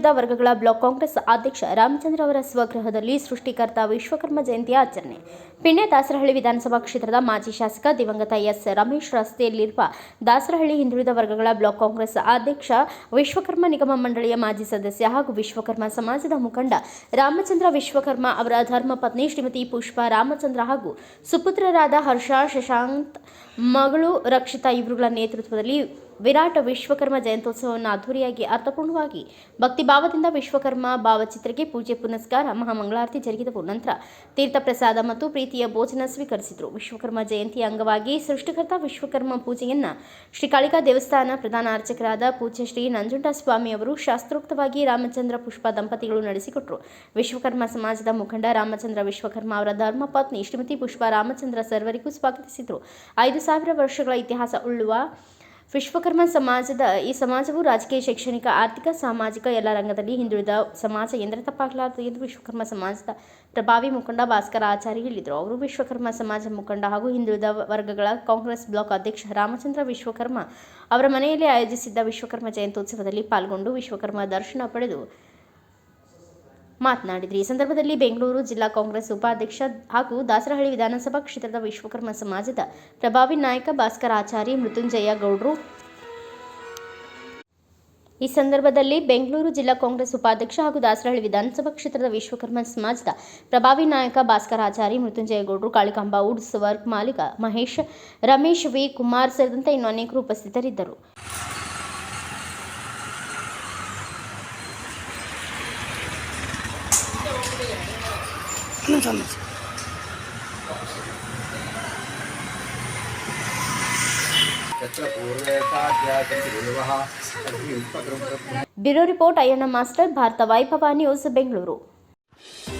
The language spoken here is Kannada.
ಹಿಂದುಳಿದ ವರ್ಗಗಳ ಬ್ಲಾಕ್ ಕಾಂಗ್ರೆಸ್ ಅಧ್ಯಕ್ಷ ರಾಮಚಂದ್ರ ಅವರ ಸ್ವಗೃಹದಲ್ಲಿ ಸೃಷ್ಟಿಕರ್ತ ವಿಶ್ವಕರ್ಮ ಜಯಂತಿ ಆಚರಣೆ. ಪಿಣ್ಯ ದಾಸರಹಳ್ಳಿ ವಿಧಾನಸಭಾ ಕ್ಷೇತ್ರದ ಮಾಜಿ ಶಾಸಕ ದಿವಂಗತ ಎಸ್. ರಮೇಶ್ ರಸ್ತೆಯಲ್ಲಿರುವ ದಾಸರಹಳ್ಳಿ ಹಿಂದುಳಿದ ವರ್ಗಗಳ ಬ್ಲಾಕ್ ಕಾಂಗ್ರೆಸ್ ಅಧ್ಯಕ್ಷ, ವಿಶ್ವಕರ್ಮ ನಿಗಮ ಮಂಡಳಿಯ ಮಾಜಿ ಸದಸ್ಯ ಹಾಗೂ ವಿಶ್ವಕರ್ಮ ಸಮಾಜದ ಮುಖಂಡ ರಾಮಚಂದ್ರ ವಿಶ್ವಕರ್ಮ ಅವರ ಧರ್ಮಪತ್ನಿ ಶ್ರೀಮತಿ ಪುಷ್ಪ ರಾಮಚಂದ್ರ ಹಾಗೂ ಸುಪುತ್ರರಾದ ಹರ್ಷ ಶಶಾಂತ್ ಮಗಳು ರಕ್ಷಿತಾ ಇವರುಗಳ ನೇತೃತ್ವದಲ್ಲಿ ವಿರಾಟ್ ವಿಶ್ವಕರ್ಮ ಜಯಂತ್ಯೋತ್ಸವವನ್ನು ಅದ್ದೂರಿಯಾಗಿ ಅರ್ಥಪೂರ್ಣವಾಗಿ ಭಕ್ತಿ ಭಾವದಿಂದ ವಿಶ್ವಕರ್ಮ ಭಾವಚಿತ್ರಕ್ಕೆ ಪೂಜೆ ಪುನಸ್ಕಾರ, ಮಹಾಮಂಗಳಾರತಿ ಜರುಗಿದವು. ನಂತರ ತೀರ್ಥ ಪ್ರಸಾದ ಮತ್ತು ಪ್ರೀತಿಯ ಭೋಜನ ಸ್ವೀಕರಿಸಿದರು. ವಿಶ್ವಕರ್ಮ ಜಯಂತಿಯ ಅಂಗವಾಗಿ ಸೃಷ್ಟಿಕರ್ತ ವಿಶ್ವಕರ್ಮ ಪೂಜೆಯನ್ನ ಶ್ರೀಕಾಳಿಕಾ ದೇವಸ್ಥಾನ ಪ್ರಧಾನ ಅರ್ಚಕರಾದ ಪೂಜ್ಯ ಶ್ರೀ ಸ್ವಾಮಿ ಅವರು ಶಾಸ್ತ್ರೋಕ್ತವಾಗಿ ರಾಮಚಂದ್ರ ಪುಷ್ಪ ದಂಪತಿಗಳು ನಡೆಸಿಕೊಟ್ಟರು ವಿಶ್ವಕರ್ಮ ಸಮಾಜದ ಮುಖಂಡ ರಾಮಚಂದ್ರ ವಿಶ್ವಕರ್ಮ ಅವರ ಧರ್ಮಪತ್ನಿ ಶ್ರೀಮತಿ ಪುಷ್ಪ ರಾಮಚಂದ್ರ ಸರ್ವರಿಗೂ ಸ್ವಾಗತಿಸಿದರು. ಐದು ಸಾವಿರ ವರ್ಷಗಳ ಇತಿಹಾಸ ಉಳ್ಳುವ ವಿಶ್ವಕರ್ಮ ಸಮಾಜದ, ಈ ಸಮಾಜವು ರಾಜಕೀಯ, ಶೈಕ್ಷಣಿಕ, ಆರ್ಥಿಕ, ಸಾಮಾಜಿಕ ಎಲ್ಲ ರಂಗದಲ್ಲಿ ಹಿಂದುಳಿದ ಸಮಾಜ ಎಂದರೆ ತಪ್ಪಾಗಲಾರದು ಎಂದು ವಿಶ್ವಕರ್ಮ ಸಮಾಜದ ಪ್ರಭಾವಿ ಮುಖಂಡ ಭಾಸ್ಕರ ಆಚಾರ್ಯ ಹೇಳಿದರು. ಅವರು ವಿಶ್ವಕರ್ಮ ಸಮಾಜ ಮುಖಂಡ ಹಾಗೂ ಹಿಂದುಳಿದ ವರ್ಗಗಳ ಕಾಂಗ್ರೆಸ್ ಬ್ಲಾಕ್ ಅಧ್ಯಕ್ಷ ರಾಮಚಂದ್ರ ವಿಶ್ವಕರ್ಮ ಅವರ ಮನೆಯಲ್ಲಿ ಆಯೋಜಿಸಿದ್ದ ವಿಶ್ವಕರ್ಮ ಜಯಂತ್ಯೋತ್ಸವದಲ್ಲಿ ಪಾಲ್ಗೊಂಡು ವಿಶ್ವಕರ್ಮ ದರ್ಶನ ಪಡೆದು ಮಾತನಾಡಿದರು. ಈ ಸಂದರ್ಭದಲ್ಲಿ ಬೆಂಗಳೂರು ಜಿಲ್ಲಾ ಕಾಂಗ್ರೆಸ್ ಉಪಾಧ್ಯಕ್ಷ ಹಾಗೂ ದಾಸರಹಳ್ಳಿ ವಿಧಾನಸಭಾ ಕ್ಷೇತ್ರದ ವಿಶ್ವಕರ್ಮ ಸಮಾಜದ ಪ್ರಭಾವಿ ನಾಯಕ ಭಾಸ್ಕರ್ ಆಚಾರಿ, ಮೃತ್ಯುಂಜಯ ಗೌಡ್ರು. ಈ ಸಂದರ್ಭದಲ್ಲಿ ಬೆಂಗಳೂರು ಜಿಲ್ಲಾ ಕಾಂಗ್ರೆಸ್ ಉಪಾಧ್ಯಕ್ಷ ಹಾಗೂ ದಾಸರಹಳ್ಳಿ ವಿಧಾನಸಭಾ ಕ್ಷೇತ್ರದ ವಿಶ್ವಕರ್ಮ ಸಮಾಜದ ಪ್ರಭಾವಿ ನಾಯಕ ಭಾಸ್ಕರ್ ಆಚಾರಿ, ಮೃತ್ಯುಂಜಯ ಗೌಡ್ರು, ಕಾಳಿಕಾಂಬ ವುಡ್ಸ್ ವರ್ಕ್ ಮಾಲೀಕ ಮಹೇಶ್, ರಮೇಶ್ ವಿ ಕುಮಾರ್ ಸೇರಿದಂತೆ ಇನ್ನು ಅನೇಕರು ಉಪಸ್ಥಿತರಿದ್ದರು. Bureau report Ayyanna master Bharata Vaibhava news Bengaluru.